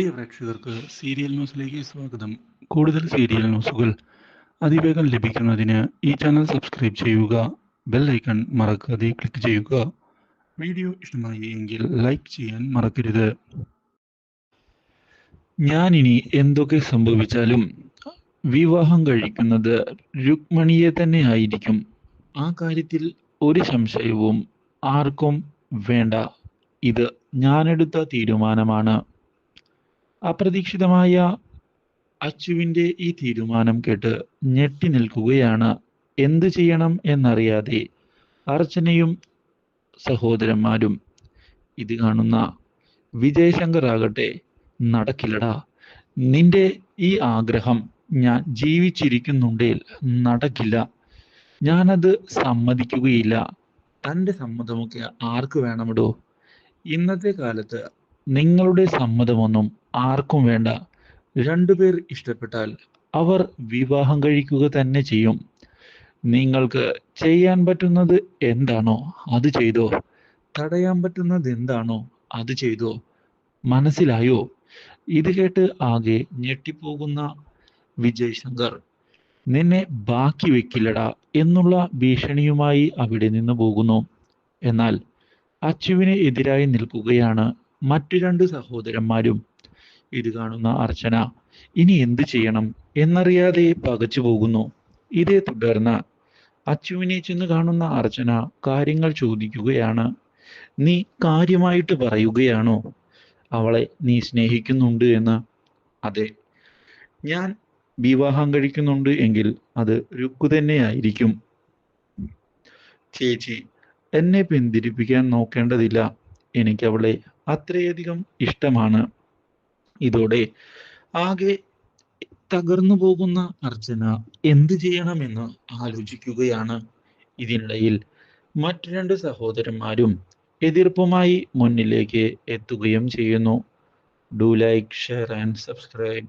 പ്രിയ പ്രേക്ഷകർക്ക് സീരിയൽ ന്യൂസിലേക്ക് സ്വാഗതം. കൂടുതൽ സീരിയൽ ന്യൂസുകൾ അതിവേഗം ലഭിക്കുന്നതിന് ഈ ചാനൽ സബ്സ്ക്രൈബ് ചെയ്യുക ബെൽ ഐക്കൺ മറക്കാതെ ക്ലിക്ക് ചെയ്യുക. വീഡിയോ ഇഷ്ടമായി എങ്കിൽ ലൈക്ക് ചെയ്യാൻ മറക്കരുത്. ഞാനിനി എന്തൊക്കെ സംഭവിച്ചാലും വിവാഹം കഴിക്കുന്നത് രുക്മണിയെ തന്നെ ആയിരിക്കും. ആ കാര്യത്തിൽ ഒരു സംശയവും ആർക്കും വേണ്ട. ഇത് ഞാനെടുത്ത തീരുമാനമാണ്. അപ്രതീക്ഷിതമായ അച്ചുവിന്റെ ഈ തീരുമാനം കേട്ട് ഞെട്ടി നിൽക്കുകയാണ്. എന്തു ചെയ്യണം എന്നറിയാതെ അർച്ചനയും സഹോദരന്മാരും ഇത് കാണുന്ന വിജയശങ്കർ ആകട്ടെ നടക്കില്ലടാ. നിന്റെ ഈ ആഗ്രഹം ഞാൻ ജീവിച്ചിരിക്കുന്നുണ്ടേൽ നടക്കില്ല. ഞാനത് സമ്മതിക്കുകയില്ല. തന്റെ സമ്മതമൊക്കെ ആർക്ക് വേണമെടോ? ഇന്നത്തെ കാലത്ത് നിങ്ങളുടെ സമ്മതമൊന്നും ആർക്കും വേണ്ട. രണ്ടുപേർ ഇഷ്ടപ്പെട്ടാൽ അവർ വിവാഹം കഴിക്കുക തന്നെ ചെയ്യും. നിങ്ങൾക്ക് ചെയ്യാൻ പറ്റുന്നത് എന്താണോ അത് ചെയ്തോ. തടയാൻ പറ്റുന്നത് എന്താണോ അത് ചെയ്തോ. മനസ്സിലായോ? ഇത് കേട്ട് ആകെ ഞെട്ടിപ്പോകുന്ന വിജയ് ശങ്കർ നിന്നെ ബാക്കി വെക്കില്ലടാ എന്നുള്ള ഭീഷണിയുമായി അവിടെ നിന്ന് പോകുന്നു. എന്നാൽ അച്ചുവിന് എതിരായി നിൽക്കുകയാണ് മറ്റു രണ്ട് സഹോദരന്മാരും. ഇത് കാണുന്ന അർച്ചന ഇനി എന്ത് ചെയ്യണം? എന്നറിയാതെ പകച്ചു പോകുന്നു. ഇതേ തുടർന്ന് അച്ചുവിനെ ചെന്ന് കാണുന്ന അർച്ചന കാര്യങ്ങൾ ചോദിക്കുകയാണ്. നീ കാര്യമായിട്ട് പറയുകയാണോ? അവളെ നീ സ്നേഹിക്കുന്നുണ്ട് എന്ന്. അതെ ഞാൻ വിവാഹം കഴിക്കുന്നുണ്ട് എങ്കിൽ അത് രുക്കു തന്നെയായിരിക്കും. ചേച്ചി എന്നെ പിന്തിരിപ്പിക്കാൻ നോക്കേണ്ടതില്ല. എനിക്ക് അവളെ അത്രയധികം ഇഷ്ടമാണ്. ഇതോടെ ആകെ തകർന്നു പോകുന്ന അർച്ചന എന്തു ചെയ്യണമെന്ന് ആലോചിക്കുകയാണ്. ഇതിനിടയിൽ മറ്റു രണ്ട് സഹോദരന്മാരും എതിർപ്പുമായി മുന്നിലേക്ക് എത്തുകയും ചെയ്യുന്നു. Do like share and subscribe